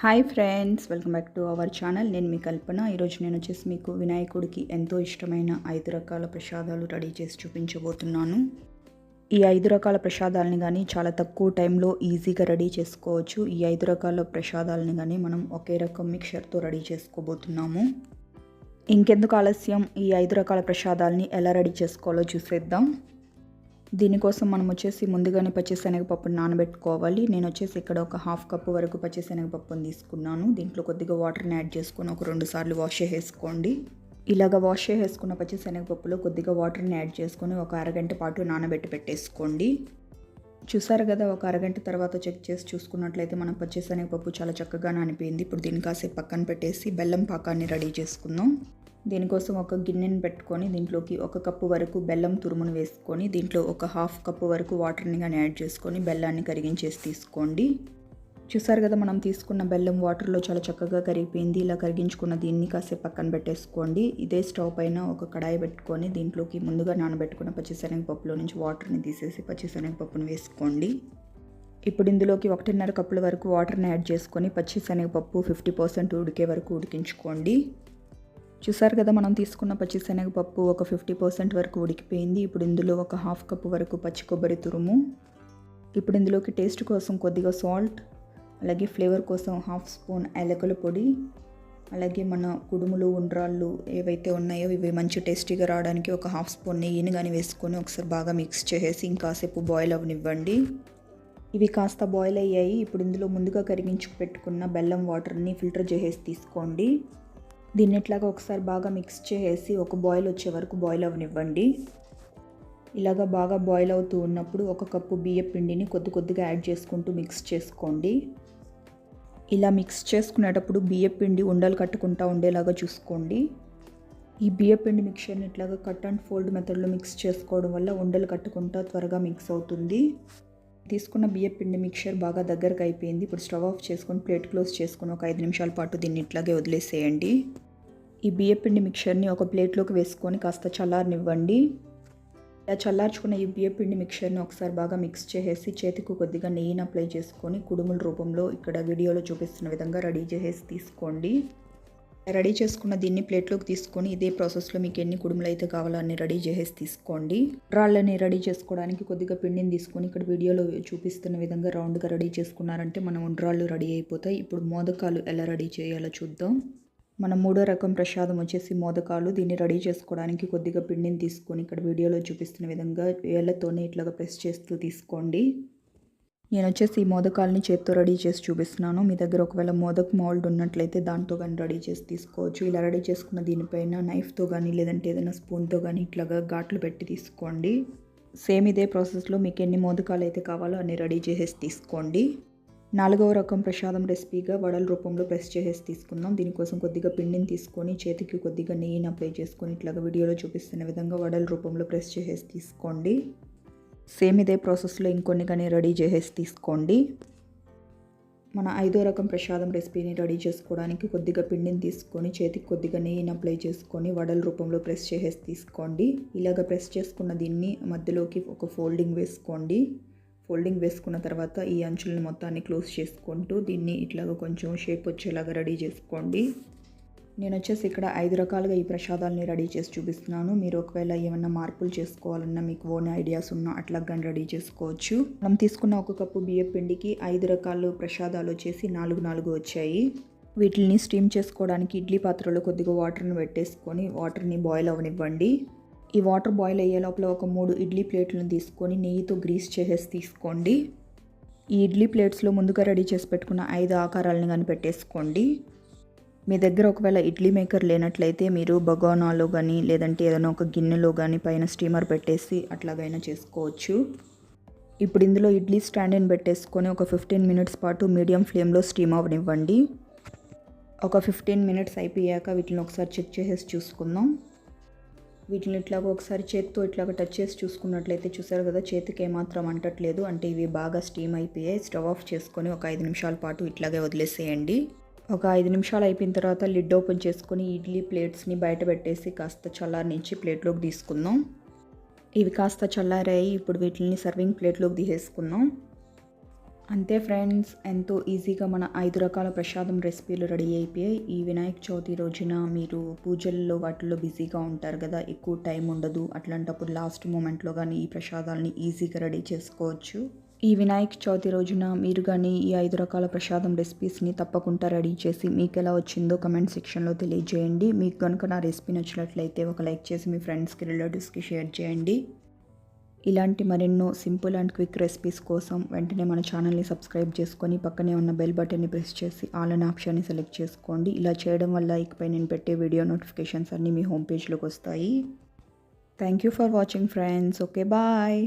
Hi friends welcome back to our channel. నేను మీ కల్పన. ఈరోజు నేను వచ్చేసి మీకు వినాయకుడికి ఎంతో ఇష్టమైన ఐదు రకాల ప్రసాదాలు రెడీ చేసి చూపించబోతున్నాను. ఈ ఐదు రకాల ప్రసాదాలని కానీ చాలా తక్కువ టైంలో ఈజీగా రెడీ చేసుకోవచ్చు. ఈ ఐదు రకాల ప్రసాదాలని కానీ మనం ఒకే రకం మిక్చర్తో రెడీ చేసుకోబోతున్నాము. ఇంకెందుకు ఆలస్యం? ఈ ఐదు రకాల ప్రసాదాలని ఎలా రెడీ చేసుకోవాలో చూసేద్దాం. దీనికోసం మనం వచ్చేసి ముందుగానే పచ్చిశనగపప్పును నానబెట్టుకోవాలి. నేను వచ్చేసి ఇక్కడ ఒక హాఫ్ కప్పు వరకు పచ్చిశనగపప్పుని తీసుకున్నాను. దీంట్లో కొద్దిగా వాటర్ని యాడ్ చేసుకొని ఒక రెండు సార్లు వాష్ చేసేసుకోండి. ఇలాగ వాష్ చేసేసుకున్న పచ్చిశనగపప్పులో కొద్దిగా వాటర్ని యాడ్ చేసుకొని ఒక అరగంట పాటు నానబెట్టి పెట్టేసుకోండి. చూసారు కదా ఒక అరగంట తర్వాత చెక్ చేసి చూసుకున్నట్లయితే మనం పచ్చిశనగపప్పు చాలా చక్కగా నానిపోయింది. ఇప్పుడు దీన్ని కాసేపు పక్కన పెట్టేసి బెల్లం పాకాన్ని రెడీ చేసుకుందాం. దీనికోసం ఒక గిన్నెని పెట్టుకొని దీంట్లోకి ఒక కప్పు వరకు బెల్లం తురుమును వేసుకొని దీంట్లో ఒక హాఫ్ కప్పు వరకు వాటర్ని కానీ యాడ్ చేసుకొని బెల్లాన్ని కరిగించేసి తీసుకోండి. చూసారు కదా మనం తీసుకున్న బెల్లం వాటర్లో చాలా చక్కగా కరిగిపోయింది. ఇలా కరిగించుకున్న దీన్ని కాసేపు పక్కన పెట్టేసుకోండి. ఇదే స్టవ్ పైన ఒక కడాయి పెట్టుకొని దీంట్లోకి ముందుగా నానబెట్టుకున్న పచ్చిశనగపప్పులో నుంచి వాటర్ని తీసేసి పచ్చిశనగపప్పును వేసుకోండి. ఇప్పుడు ఇందులోకి ఒకటిన్నర కప్పుల వరకు వాటర్ని యాడ్ చేసుకొని పచ్చిశనగపప్పు ఫిఫ్టీ పర్సెంట్ ఉడికే వరకు ఉడికించుకోండి. చూసారు కదా మనం తీసుకున్న పచ్చిశనగపప్పు ఒక ఫిఫ్టీ పర్సెంట్ వరకు ఉడికిపోయింది. ఇప్పుడు ఇందులో ఒక హాఫ్ కప్ వరకు పచ్చి కొబ్బరి తురుము. ఇప్పుడు ఇందులోకి టేస్ట్ కోసం కొద్దిగా సాల్ట్ అలాగే ఫ్లేవర్ కోసం హాఫ్ స్పూన్ యాలకుల పొడి అలాగే మన కుడుములు ఉండ్రాళ్ళు ఏవైతే ఉన్నాయో ఇవి మంచి టేస్టీగా రావడానికి ఒక హాఫ్ స్పూన్ నెయ్యిని కానీ వేసుకొని ఒకసారి బాగా మిక్స్ చేసేసి ఇంకాసేపు బాయిల్ అవనివ్వండి. ఇవి కాస్త బాయిల్ అయ్యాయి. ఇప్పుడు ఇందులో ముందుగా కరిగించి పెట్టుకున్న బెల్లం వాటర్ని ఫిల్టర్ చేసేసి తీసుకోండి. దీన్ని ఇట్లాగా ఒకసారి బాగా మిక్స్ చేసి ఒక బాయిల్ వచ్చే వరకు బాయిల్ అవనివ్వండి. ఇలాగా బాగా బాయిల్ అవుతూ ఉన్నప్పుడు ఒక కప్పు బియ్య పిండిని కొద్ది కొద్దిగా యాడ్ చేసుకుంటూ మిక్స్ చేసుకోండి. ఇలా మిక్స్ చేసుకునేటప్పుడు బియ్య పిండి ఉండలు కట్టుకుంటా ఉండేలాగా చూసుకోండి. ఈ బియ్య పిండి మిక్చర్ని ఇట్లాగా కట్ అండ్ ఫోల్డ్ మెథడ్లో మిక్స్ చేసుకోవడం వల్ల ఉండలు కట్టుకుంటా త్వరగా మిక్స్ అవుతుంది. తీసుకున్న బియ్య పిండి మిక్చర్ బాగా దగ్గరకు అయిపోయింది. ఇప్పుడు స్టవ్ ఆఫ్ చేసుకొని ప్లేట్ క్లోజ్ చేసుకొని ఒక ఐదు నిమిషాల పాటు దీన్ని ఇట్లాగే వదిలేసేయండి. ఈ బియ్యపిండి మిక్చర్ని ఒక ప్లేట్లోకి వేసుకొని కాస్త చల్లారనివ్వండి. ఇలా చల్లార్చుకున్న ఈ బియ్యపిండి మిక్చర్ని ఒకసారి బాగా మిక్స్ చేసేసి చేతికి కొద్దిగా నెయ్యిని అప్లై చేసుకొని కుడుముల రూపంలో ఇక్కడ వీడియోలో చూపిస్తున్న విధంగా రెడీ చేసేసి తీసుకోండి. రెడీ చేసుకున్న దీన్ని ప్లేట్లోకి తీసుకొని ఇదే ప్రాసెస్లో మీకు ఎన్ని కుడుములు అయితే కావాలో అన్ని రెడీ చేసేసి తీసుకోండి. రాళ్ళని రెడీ చేసుకోవడానికి కొద్దిగా పిండిని తీసుకొని ఇక్కడ వీడియోలో చూపిస్తున్న విధంగా రౌండ్గా రెడీ చేసుకున్నారంటే మన ఉండ్రాళ్ళు రెడీ అయిపోతాయి. ఇప్పుడు మోదకాలు ఎలా రెడీ చేయాలో చూద్దాం. మన మూడో రకం ప్రసాదం వచ్చేసి మోదకాలు. దీన్ని రెడీ చేసుకోవడానికి కొద్దిగా పిండిని తీసుకొని ఇక్కడ వీడియోలో చూపిస్తున్న విధంగా వేళ్ళతోనే ఇట్లాగా ప్రెస్ చేస్తూ తీసుకోండి. నేను వచ్చేసి ఈ మోదకాలని చేత్తో రెడీ చేసి చూపిస్తున్నాను. మీ దగ్గర ఒకవేళ మోదక్ మౌల్డ్ ఉన్నట్లయితే దాంతో కానీ రెడీ చేసి తీసుకోవచ్చు. ఇలా రెడీ చేసుకున్న దీనిపైన నైఫ్తో కానీ లేదంటే ఏదైనా స్పూన్తో కానీ ఇట్లాగా ఘాట్లు పెట్టి తీసుకోండి. సేమ్ ఇదే ప్రాసెస్లో మీకు ఎన్ని మోదకాలు అయితే కావాలో అన్ని రెడీ చేసేసి తీసుకోండి. నాలుగవ రకం ప్రసాదం రెసిపీగా వడల రూపంలో ప్రెస్ చేసేసి తీసుకుందాం. దీనికోసం కొద్దిగా పిండిని తీసుకొని చేతికి కొద్దిగా నెయ్యిని అప్లై చేసుకొని ఇట్లాగా వీడియోలో చూపిస్తున్న విధంగా వడల రూపంలో ప్రెస్ చేసేసి తీసుకోండి. సేమ్ ఇదే ప్రాసెస్లో ఇంకొన్ని కానీ రెడీ చేసేసి తీసుకోండి. మన ఐదో రకం ప్రసాదం రెసిపీని రెడీ చేసుకోవడానికి కొద్దిగా పిండిని తీసుకొని చేతికి కొద్దిగా నెయ్యిని అప్లై చేసుకొని వడల రూపంలో ప్రెస్ చేసేసి తీసుకోండి. ఇలాగ ప్రెస్ చేసుకున్న దీన్ని మధ్యలోకి ఒక ఫోల్డింగ్ వేసుకోండి. ఫోల్డింగ్ వేసుకున్న తర్వాత ఈ అంచులను మొత్తాన్ని క్లోజ్ చేసుకుంటూ దీన్ని ఇట్లాగ కొంచెం షేప్ వచ్చేలాగా రెడీ చేసుకోండి. నేను వచ్చేసి ఇక్కడ ఐదు రకాలుగా ఈ ప్రసాదాలని రెడీ చేసి చూపిస్తున్నాను. మీరు ఒకవేళ ఏమైనా మార్పులు చేసుకోవాలన్నా మీకు ఓన్ ఐడియాస్ ఉన్నా అట్లా కానీ రెడీ చేసుకోవచ్చు. మనం తీసుకున్న ఒక కప్పు బియ్యం పిండికి ఐదు రకాలు ప్రసాదాలు వచ్చేసి నాలుగు నాలుగు వచ్చాయి. వీటిని స్టీమ్ చేసుకోవడానికి ఇడ్లీ పాత్రలో కొద్దిగా వాటర్ని పెట్టేసుకొని వాటర్ని బాయిల్ అవనివ్వండి. ఈ వాటర్ బాయిల్ అయ్యే లోపల ఒక మూడు ఇడ్లీ ప్లేట్లను తీసుకొని నెయ్యితో గ్రీస్ చేసేసి తీసుకోండి. ఈ ఇడ్లీ ప్లేట్స్లో ముందుగా రెడీ చేసి పెట్టుకున్న ఐదు ఆకారాలను కానీ పెట్టేసుకోండి. మీ దగ్గర ఒకవేళ ఇడ్లీ మేకర్ లేనట్లయితే మీరు బగోనాలో కానీ లేదంటే ఏదైనా ఒక గిన్నెలో కానీ పైన స్టీమర్ పెట్టేసి అట్లాగైనా చేసుకోవచ్చు. ఇప్పుడు ఇందులో ఇడ్లీ స్టాండ్ని పెట్టేసుకొని ఒక ఫిఫ్టీన్ మినిట్స్ పాటు మీడియం ఫ్లేమ్లో స్టీమ్ అవనివ్వండి. ఒక ఫిఫ్టీన్ మినిట్స్ అయిపోయాక వీటిని ఒకసారి చెక్ చేసేసి చూసుకుందాం. వీటిని ఇట్లాగ ఒకసారి చేతితో ఇట్లాగ టచ్ చేసి చూసుకున్నట్లయితే చూసారు కదా చేతికి ఏమాత్రం అంటట్లేదు. అంటే ఇవి బాగా స్టీమ్ అయిపోయాయి. స్టవ్ ఆఫ్ చేసుకొని ఒక ఐదు నిమిషాల పాటు ఇట్లాగే వదిలేసేయండి. ఒక ఐదు నిమిషాలు అయిపోయిన తర్వాత లిడ్ ఓపెన్ చేసుకొని ఇడ్లీ ప్లేట్స్ని బయట పెట్టేసి కాస్త చల్లారనించి ప్లేట్లోకి తీసుకుందాం. ఇవి కాస్త చల్లారాయి ఇప్పుడు వీటిని సర్వింగ్ ప్లేట్లోకి తీసేసుకుందాం. అంతే ఫ్రెండ్స్ ఎంతో ఈజీగా మన ఐదు రకాల ప్రసాదం రెసిపీలు రెడీ అయిపోయాయి. ఈ వినాయక చవితి రోజున మీరు పూజల్లో వాటిల్లో బిజీగా ఉంటారు కదా ఎక్కువ టైం ఉండదు. అట్లాంటప్పుడు లాస్ట్ మూమెంట్లో కానీ ఈ ప్రసాదాలని ఈజీగా రెడీ చేసుకోవచ్చు. ఈ వినాయక చవితి రోజున మీరు కానీ ఈ ఐదు రకాల ప్రసాదం రెసిపీస్ని తప్పకుండా రెడీ చేసి మీకు ఎలా వచ్చిందో కమెంట్ సెక్షన్లో తెలియజేయండి. మీకు కనుక నా రెసిపీ నచ్చినట్లయితే ఒక లైక్ చేసి మీ ఫ్రెండ్స్కి రిలేటివ్స్కి షేర్ చేయండి. ఇలాంటి మరెన్నో సింపుల్ అండ్ క్విక్ రెసిపీస్ కోసం వెంటనే మన ఛానల్ని సబ్స్క్రైబ్ చేసుకొని పక్కనే ఉన్న బెల్ బటన్ని ప్రెస్ చేసి ఆల్ అనే ఆప్షన్ని సెలెక్ట్ చేసుకోండి. ఇలా చేయడం వల్ల ఇకపై నేను పెట్టే వీడియో నోటిఫికేషన్స్ అన్నీ మీ హోమ్ పేజ్లోకి వస్తాయి. Thank you for watching friends okay bye